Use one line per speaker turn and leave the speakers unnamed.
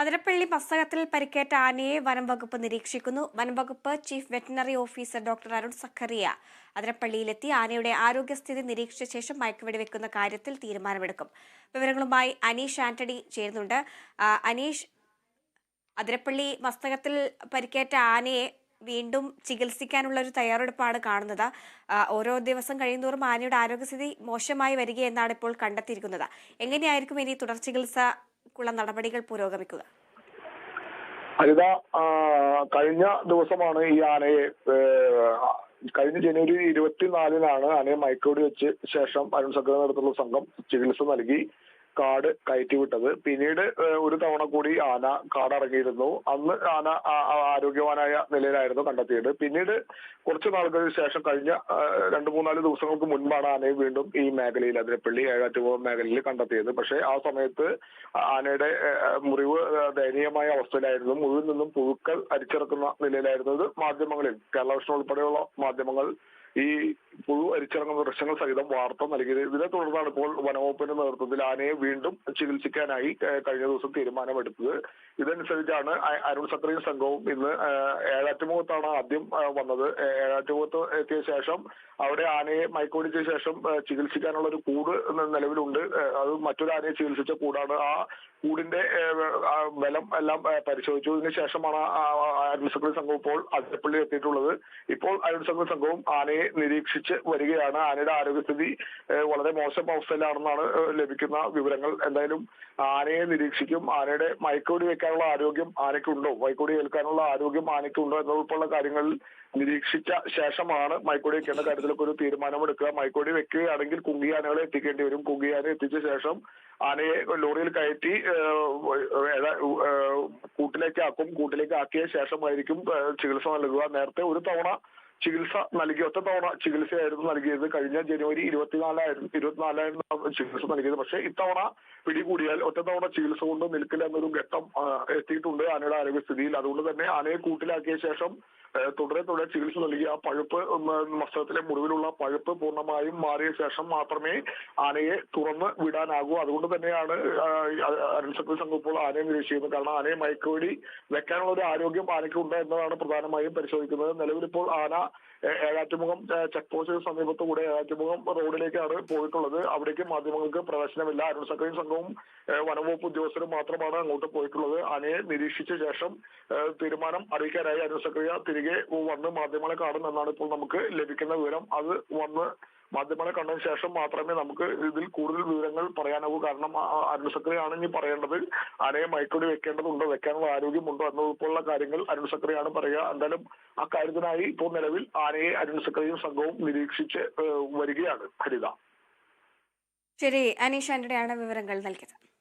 അതിരപ്പള്ളി മസ്തകത്തിൽ പരിക്കേറ്റ ആനയെ വനം വകുപ്പ് നിരീക്ഷിക്കുന്നു. വനം വകുപ്പ് chief veterinary officer doctor Arun Zacharia അതിരപ്പള്ളിയിലെത്തി ആനയുടെ ആരോഗ്യസ്ഥിതി നിരീക്ഷിച്ച ശേഷം മയക്കുവെടി വെക്കുന്ന കാര്യത്തിൽ തീരുമാനമെടുക്കും. വിവരങ്ങളുമായി അനീഷ് ആന്റണി ചേരുന്നുണ്ട്. അനീഷ് അതിരപ്പള്ളി മസ്തകത്തിൽ പരിക്കേറ്റ ആനയെ വീണ്ടും ചികിത്സിക്കാനുള്ള ഒരു തയ്യാറെടുപ്പാണ് കാണുന്നത്. ഓരോ ദിവസം കഴിയുന്തോറും ആനയുടെ ആരോഗ്യസ്ഥിതി മോശമായി വരികയെന്നാണ് ഇപ്പോൾ കണ്ടെത്തിയിരിക്കുന്നത്. എങ്ങനെയായിരിക്കും ഇനി തുടർ ചികിത്സക്കുള്ള നടപടികൾ പുരോഗമിക്കുക.
ഹരിത കഴിഞ്ഞ ദിവസമാണ് ഈ ആനയെ കഴിഞ്ഞ ജനുവരി ഇരുപത്തിനാലിനാണ് ആനയെ മയക്കോടി വെച്ച് ശേഷം അരുൺ സക്ര നടത്തുന്ന സംഘം ചികിത്സ നൽകി. കാട് കയറ്റിവിട്ടത്. പിന്നീട് ഒരു തവണ കൂടി ആന കാടറങ്ങിയിരുന്നു അന്ന് ആന ആരോഗ്യവാനായ നിലയിലായിരുന്നു കണ്ടെത്തിയത്. പിന്നീട് കുറച്ചു നാളുകൾക്ക് ശേഷം കഴിഞ്ഞ രണ്ടു മൂന്നാൽ ദിവസങ്ങൾക്ക് മുൻപാണ് ആനയെ വീണ്ടും ഈ മേഖലയിൽ അതിരപ്പള്ളി ഏഴാറ്റുപുഴ മേഖലയിൽ കണ്ടെത്തിയത്. പക്ഷേ ആ സമയത്ത് ആനയുടെ മുറിവ് ദയനീയമായ അവസ്ഥയിലായിരുന്നു. മുറിവിൽ നിന്നും പുഴുക്കൾ അരിച്ചിറക്കുന്ന നിലയിലായിരുന്നു മാധ്യമങ്ങളിൽ കേരള ഉൾപ്പെടെയുള്ള മാധ്യമങ്ങൾ ഈ പുഴു അരിച്ചിറങ്ങുന്ന ദൃശ്യങ്ങൾ സഹിതം വാർത്ത നൽകിയത്. ഇതിനെ തുടർന്നാണ് ഇപ്പോൾ വനവകുപ്പിന്റെ നേതൃത്വത്തിൽ ആനയെ വീണ്ടും ചികിത്സിക്കാനായി കഴിഞ്ഞ ദിവസം തീരുമാനമെടുത്തത്. ഇതനുസരിച്ചാണ് അരുൺ സക്രിയും സംഘവും ഇന്ന് ഏഴാറ്റുമുഖത്താണ് ആദ്യം വന്നത്. ഏഴാറ്റുമുഖത്ത് എത്തിയ ശേഷം അവിടെ ആനയെ മയക്കുപിടിച്ച ശേഷം ചികിത്സിക്കാനുള്ള ഒരു കൂട് നിലവിലുണ്ട്. അത് മറ്റൊരു ആനയെ ചികിത്സിച്ച കൂടാണ്. ആ കൂടിന്റെ ബലം എല്ലാം പരിശോധിച്ചു. ഇതിനു ശേഷമാണ് അരുൺ സക്രി സംഘം ഇപ്പോൾ അതിരപ്പള്ളി എത്തിയിട്ടുള്ളത്. ഇപ്പോൾ അരുൺ സക്രി സംഘവും ആനയെ നിരീക്ഷിച്ച് വരികയാണ്. ആനയുടെ ആരോഗ്യസ്ഥിതി വളരെ മോശം അവസ്ഥയിലാണെന്നാണ് ലഭിക്കുന്ന വിവരങ്ങൾ. എന്തായാലും ആനയെ നിരീക്ഷിക്കും. ആനയുടെ മൈക്കോടി വെക്കാനുള്ള ആരോഗ്യം ആനയ്ക്കുണ്ടോ? മൈക്കോടി ഏൽക്കാനുള്ള ആരോഗ്യം ആനയ്ക്കുണ്ടോ എന്നുള്ള കാര്യങ്ങളിൽ നിരീക്ഷിച്ച ശേഷമാണ് മൈക്കോടി വെക്കേണ്ട കാര്യത്തിലൊക്കെ ഒരു തീരുമാനമെടുക്കുക. മൈക്കോടി വെക്കുകയാണെങ്കിൽ കുങ്കിയാനകളെ എത്തിക്കേണ്ടി വരും. കുങ്കിയാനെ എത്തിച്ച ശേഷം ആനയെ ലോറിയിൽ കയറ്റി കൂട്ടിലേക്ക് ആക്കും കൂട്ടിലേക്ക് ആക്കിയ ശേഷമായിരിക്കും ചികിത്സ നൽകുക. നേരത്തെ ഒരു തവണ ചികിത്സ നൽകി തവണ ചികിത്സയായിരുന്നു നൽകിയത്. കഴിഞ്ഞ ജനുവരി ഇരുപത്തിനാലായിരുന്നു ഇരുപത്തിനാലായിരുന്നു ചികിത്സ നൽകിയത്. പക്ഷേ ഇത്തവണ പിടികൂടിയാൽ തവണ ചികിത്സ കൊണ്ട് നിൽക്കില്ല എന്നൊരു ഘട്ടം എത്തിയിട്ടുണ്ട് ആനയുടെ ആരോഗ്യസ്ഥിതിയിൽ. അതുകൊണ്ട് തന്നെ ആനയെ കൂട്ടിലാക്കിയ ശേഷം തുടരെ തുടരെ ചികിത്സ നൽകി. ആ പഴുപ്പ് മസ്തകത്തിലെ മുറിവിലുള്ള പഴുപ്പ് പൂർണമായും മാറിയ ശേഷം മാത്രമേ ആനയെ തുറന്ന് വിടാനാകൂ. അതുകൊണ്ട് തന്നെയാണ് അരുൺസക്തി സംഘം ഇപ്പോൾ ആനയെ നിരീക്ഷിക്കുന്നത്. കാരണം ആനയെ മയക്കുവെടി വെക്കാനുള്ള ഒരു ആരോഗ്യം ആനയ്ക്കുണ്ട് എന്നതാണ് പ്രധാനമായും പരിശോധിക്കുന്നത്. നിലവിലിപ്പോൾ ആന ഏഴാറ്റുമുഖം ചെക്ക് പോസ്റ്റിന് സമീപത്തുകൂടെ ഏഴാറ്റുമുഖം റോഡിലേക്കാണ് പോയിട്ടുള്ളത്. അവിടേക്ക് മാധ്യമങ്ങൾക്ക് പ്രവേശനമില്ല. അരുൺ സക്രിയും സംഘവും വനംവകുപ്പ് ഉദ്യോഗസ്ഥരും മാത്രമാണ് അങ്ങോട്ട് പോയിട്ടുള്ളത്. ആനയെ നിരീക്ഷിച്ച ശേഷം തീരുമാനം അറിയിക്കാനായി അരുൺ സക്രിയ തിരികെ വന്ന് മാധ്യമങ്ങളെ കാണുമെന്നാണ് ഇപ്പോൾ നമുക്ക് ലഭിക്കുന്ന വിവരം. അത് വന്ന് മാധ്യമങ്ങളെ കണ്ടതിന് ശേഷം മാത്രമേ നമുക്ക് ഇതിൽ കൂടുതൽ വിവരങ്ങൾ പറയാനാവൂ. കാരണം അരുൺ സക്രിയാണ് ഇനി പറയേണ്ടത്. ആനയെ മയക്കുവെടി വെക്കേണ്ടതുണ്ടോ? വെക്കാനുള്ള ആരോഗ്യമുണ്ടോ? എന്നതുൾപ്പെടെയുള്ള കാര്യങ്ങൾ അരുൺ സക്രിയാണ് പറയുക. എന്തായാലും ആ കാര്യത്തിനായി ഇപ്പോൾ നിലവിൽ ആനയെ അരുൺ സക്രിയും സംഘവും നിരീക്ഷിച്ച് വരികയാണ്. ഹരിത.
ശരി അനീഷ് ആന്റണിയാണ് വിവരങ്ങൾ നൽകിയത്.